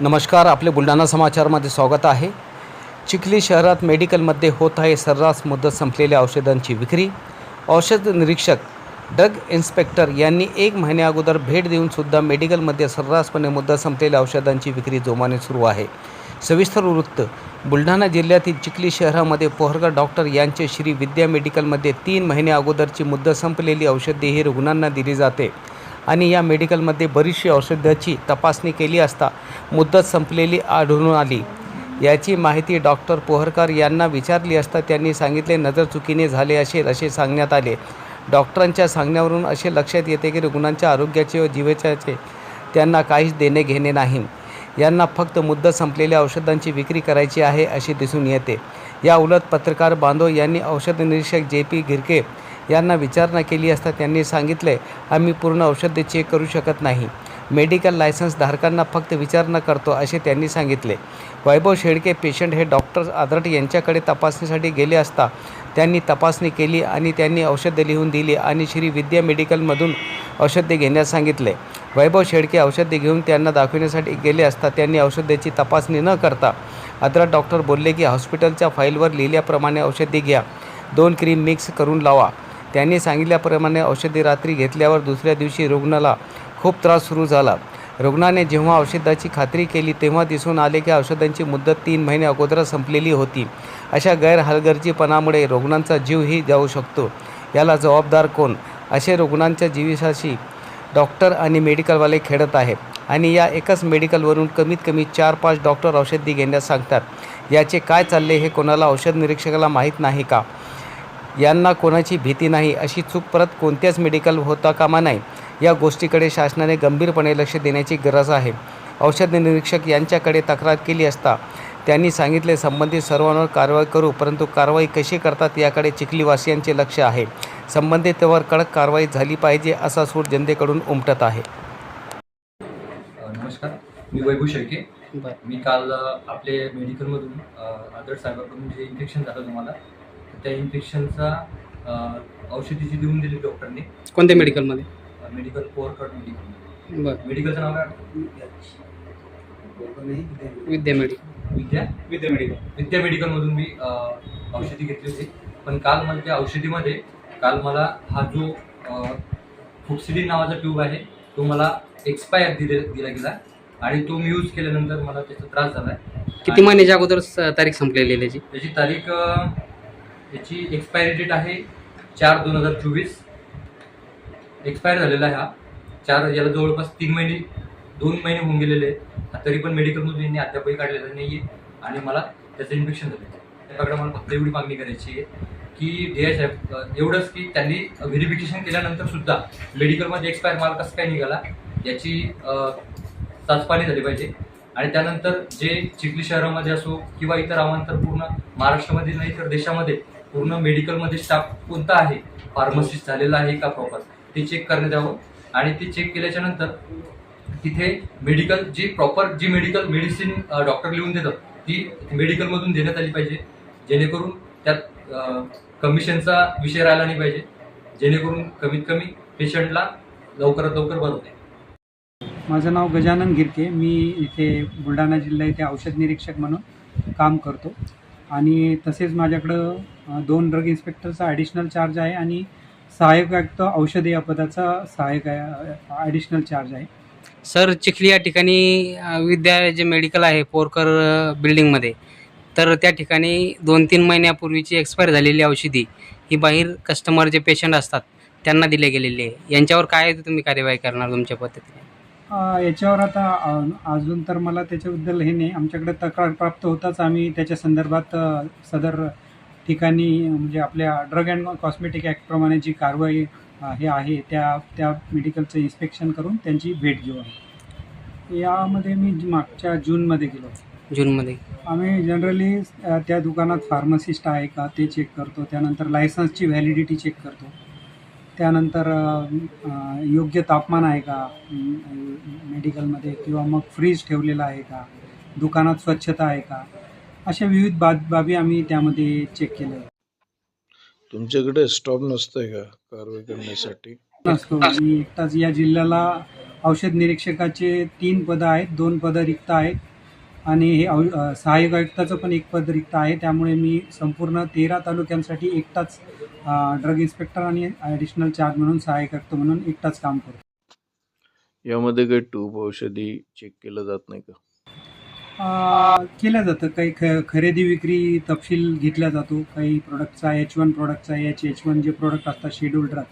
नमस्कार आपले बुलढाणा समाचारमध्ये स्वागत आहे. चिखली शहरात मेडिकलमध्ये होत आहे सर्रास मुदत संपलेल्या औषधांची विक्री. औषध निरीक्षक ड्रग इन्स्पेक्टर यांनी एक महिन्या अगोदर भेट देऊनसुद्धा मेडिकलमध्ये सर्रासपणे मुद्दा संपलेल्या औषधांची विक्री जोमाने सुरू आहे. सविस्तर वृत्त बुलढाणा जिल्ह्यातील चिखली शहरामध्ये पोहरकर डॉक्टर यांचे श्री विद्या मेडिकलमध्ये तीन महिन्या अगोदरची मुद्दा संपलेली औषधे ही रुग्णांना दिली जाते. आणि या मेडिकलमध्ये बरीचशी औषधाची तपासणी केली असता मुदत संपलेली आढळून आली. याची माहिती डॉक्टर पोहरकर यांना विचारली असता त्यांनी सांगितले नजर चुकीने झाले असेल असे सांगण्यात आले. डॉक्टरांच्या सांगण्यावरून असे लक्षात येते की रुग्णांच्या आरोग्याचे व जीवेच्याचे त्यांना काहीच देणे घेणे नाही. यांना फक्त मुद्दत संपलेल्या औषधांची विक्री करायची आहे असे दिसून येते. या उलट पत्रकार बांधव यांनी औषध निरीक्षक जे पी गिरके यांना विचारणा केली असता त्यांनी सांगितले आम्ही पूर्ण औषधे चेक करू शकत नाही. मेडिकल लायसन्स धारकांना फक्त विचारणा करतो असे त्यांनी सांगितले. वैभव शेळके पेशंट हे डॉक्टर आदरट यांच्याकडे तपासणीसाठी गेले असता त्यांनी तपासणी केली आणि त्यांनी औषधे लिहून दिली आणि श्री विद्या मेडिकलमधून औषधे घेण्यास सांगितले. वैभव शेळके औषधे घेऊन त्यांना दाखविण्यासाठी गेले असता त्यांनी औषधेची तपासणी न करता आदरट डॉक्टर बोलले की हॉस्पिटलच्या फाईलवर लिहिल्याप्रमाणे औषधे घ्या. दोन क्रीम मिक्स करून लावा. त्यांनी सांगितल्याप्रमाणे औषधे रात्री घेतल्यावर दुसऱ्या दिवशी रुग्णाला खूप त्रास सुरू झाला. रुग्णाने जेव्हा औषधाची खात्री केली तेव्हा दिसून आले की औषधांची मुदत तीन महिने अगोदर संपलेली होती. अशा गैरहलगर्जीपणामुळे रुग्णांचा जीवही जाऊ शकतो. याला जबाबदार कोण? असे रुग्णांच्या जीविसाशी डॉक्टर आणि मेडिकलवाले खेळत आहे आणि या एकाच मेडिकलवरून कमीत कमी चार पाच डॉक्टर औषधी घेण्यास सांगतात. याचे काय चालले हे कोणाला औषध निरीक्षकाला माहीत नाही का? यांना कोणाची भीती नाही अशी चूक परत कोणत्याच मेडिकल होता कामा नाही. या गोष्टीकडे शासनाने गंभीरपणे लक्ष देण्याची गरज आहे. औषध निरीक्षक यांच्याकडे तक्रार केली असता त्यांनी सांगितले संबंधित सर्वांवर कारवाई करू परंतु कारवाई कशी करतात याकडे चिखलीवासियांचे लक्ष आहे. संबंधितवर कडक कारवाई झाली पाहिजे असा सूर जनतेकडून उमटत आहे. नमस्कार. मी वैभव शेळके. मी काल आपले मेडिकलमधून आदर साहेबाकडून जे इन्फेक्शन झालं तुम्हाला त्या इन्फेक्शनचा औषधी जी देऊन दिली डॉक्टरने कोणत्या मेडिकलमध्ये मेडिकल पोअरकट मेडिकल बरं. मेडिकलचं नाव काय? विद्या मेडिकल विद्या? विद्या मेडिकल विद्या मेडिकलमधून मी औषधी घेतली होती. पण काल मला त्या औषधीमध्ये काल मला हा जो फुक्सिडिन नावाचा ट्यूब आहे तो मला एक्सपायर दिले दिला गेला. आणि तो मी यूज केल्यानंतर मला त्याचा त्रास झाला किती महिन्याच्या अगोदर स- तारीख संपलेली आहे त्याची? त्याची तारीख याची एक्सपायरी डेट आहे चार दोन हजार चोवीस. एक्सपायर झालेला आहे हा. चार याला जवळपास तीन महिने दोन महिने होऊन गेलेले आहेत. तरी पण मेडिकलमधून यांनी अद्यापही काढलेलं नाही आहे आणि मला त्याचं इन्फेक्शन झालं त्याकडे मला फक्त एवढी मागणी करायची आहे की डी एच एफ एवढंच की त्यांनी व्हेरिफिकेशन केल्यानंतर सुद्धा मेडिकलमध्ये एक्सपायर माल कसं काय निघाला याची चाचपाणी झाली पाहिजे. आणि त्यानंतर जे चिखली शहरामध्ये असो किंवा इतर अवांतर पूर्ण महाराष्ट्रामध्ये नाही तर देशामध्ये पूर्ण मेडिकलमध्ये स्टाफ कोणता आहे? फार्मसिस्ट झालेला आहे का प्रॉपर ते चेक करण्यात यावं. आणि ते चेक केल्याच्यानंतर तिथे मेडिकल जी प्रॉपर जी मेडिकल मेडिसिन डॉक्टर लिहून देतात ती मेडिकलमधून देण्यात आली पाहिजे. जेणेकरून त्यात कमिशनचा विषय राहिला नाही पाहिजे. जेणेकरून कमीत कमी पेशंटला लवकरात लवकर बरं होते माझं नाव गजानन गिरके. मी इथे बुलढाणा जिल्हा इथे औषध निरीक्षक म्हणून काम करतो. आणि तसेच माझ्याकडं दोन ड्रग इन्स्पेक्टरचा ॲडिशनल चार्ज आहे आणि सहाय्यक आयुक्त औषधी या पदाचा सहाय्यक ॲडिशनल चार्ज आहे. सर चिखली या ठिकाणी विद्या जे मेडिकल आहे पोरकर बिल्डिंगमध्ये तर त्या ठिकाणी दोन तीन महिन्यापूर्वीची एक्सपायर झालेली औषधी ही बाहेर कस्टमर जे पेशंट असतात त्यांना दिले गेलेली आहे. यांच्यावर काय तुम्ही कार्यवाही करणार तुमच्या पद्धतीने? याच्यावर आता अजून तर मला त्याच्याबद्दल हे नाही. आमच्याकडे तक्रार प्राप्त होताच आम्ही त्याच्या संदर्भात सदर ठिकाणी म्हणजे आपल्या ड्रग अँड कॉस्मेटिक ॲक्टप्रमाणे जी कारवाई हे आहे त्या त्या मेडिकलचं इन्स्पेक्शन करून त्यांची भेट घेऊ आम्ही यामध्ये मी मागच्या जूनमध्ये गेलो जूनमध्ये. आम्ही जनरली त्या दुकानात फार्मसिस्ट आहे का ते चेक करतो. त्यानंतर लायसन्सची व्हॅलिडिटी चेक करतो. त्यानंतर योग्य तापमान आहे का? मेडिकलमध्ये किंवा मग फ्रीज ठेवलेला आहे का? दुकानात स्वच्छता आहे का? अशा विविध बाब बाबी आम्ही त्यामध्ये चेक केल्या. तुमच्याकडे स्टॉप नसतोय का कारवाई करण्यासाठी? नसतो. मी एकटाच या जिल्ह्याला औषध निरीक्षकाचे तीन पदं आहेत दोन पदं रिक्त आहेत. आणि हे औ सहाय्यक आयुक्ताचं पण एक पद रिक्त आहे. त्यामुळे मी संपूर्ण तेरा तालुक्यांसाठी एकटाच ड्रग इन्स्पेक्टर आणि ॲडिशनल चार्ज म्हणून सहाय्यक आयुक्त म्हणून एकटाच काम करतो. यामध्ये काही टूब औषधी चेक केलं जात नाही का? केलं जातं. काही ख खरेदी विक्री तपशील घेतला जातो. काही प्रोडक्टचा एच वन प्रोडक्टचा एच एच वन जे प्रोडक्ट असतात शेड्यूल ड्रग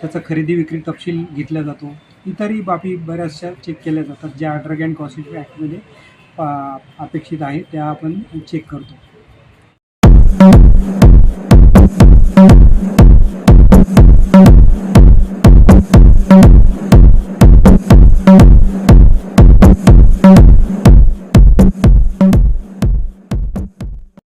त्याचा खरेदी विक्री तपशील घेतला जातो. इतरही बाबी बऱ्याचशा चेक केल्या जातात ज्या ड्रग अँड कॉस्मेटिक ॲक्टमध्ये अपेक्षित आहे त्या आपण चेक करतो.